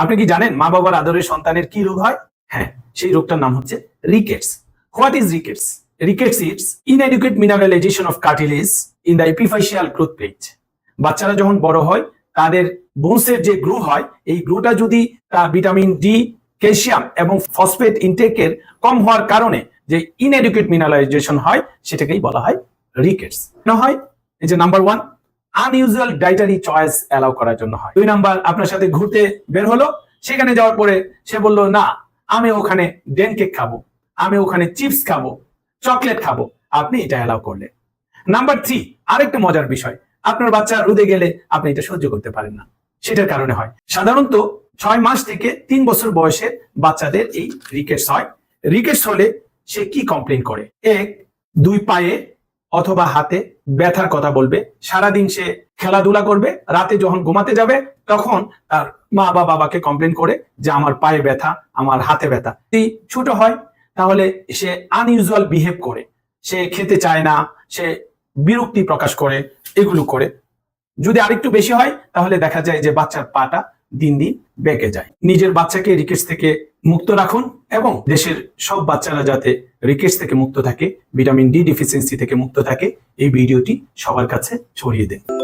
আপনি কি জানেন মা বাবার আদরের সন্তানের কি রোগ হয়? হ্যাঁ সেই রোগটার নাম হচ্ছে rickets what is rickets rickets it's inadequate mineralisation of cartilage in the epiphyseal growth plate বাচ্চারা যখন বড় হয়, তাদের বোনসের যে গ্রো হয়, এই গ্রোটা যদি তা ভিটামিন ডি ক্যালসিয়াম এবং ফসফেট ইনটেকের কম হওয়ার কারণে যে ইনএডুকেট মিনারেলাইজেশন হয়, সেটাকেই বলা হয় রিকেটস না হয়? এই যে number one unusual dietary choice allow করার জন্য হয়। দুই নাম্বার, আপনার সাথে ঘুরতে বের হলো, সেখানে যাওয়ার পরে সে বলল, না, আমি ওখানে ডেন কেক খাব, আমি ওখানে চিপস খাব, চকলেট খাব, আপনি এটা অ্যালাউ করলেন। নাম্বার থ্রি আরেকটা মজার বিষয়, আপনার বাচ্চা রোদে গেলে আপনি এটা সহ্য করতে পারেন না। সেটার কারণে হয়। সাধারণত ছয় মাস থেকে তিন বছর বয়সের বাচ্চাদের এই রিকেটস হয়। রিকেটস হলে সে কি কমপ্লেন করে? এক, দুই পায়ে অথবা হাতে ব্যথার কথা বলবে, সারাদিন সে খেলাধুলা করবে, রাতে যখন ঘুমাতে যাবে, তখন তার মা বা বাবাকে কমপ্লেন করে যে আমার পায়ে ব্যথা, আমার হাতে ব্যথা। যদি ছোট হয়, তাহলে সে আনইউজুয়াল বিহেভ করে। সে খেতে চায় না, সে বিরক্তি প্রকাশ করে, এগুলো করে। যদি আরেকটু বেশি হয়, তাহলে দেখা যায় যে বাচ্চার পাটা দিন দিন বেঁকে যায়। নিজের বাচ্চাকে রিকেটস থেকে মুক্ত রাখুন এবং দেশের সব বাচ্চারা যাতে রিকেটস থেকে মুক্ত থাকে, ভিটামিন ডি ডিফিসিয়েন্সি থেকে মুক্ত থাকে, এই ভিডিওটি সবার কাছে ছড়িয়ে দিন।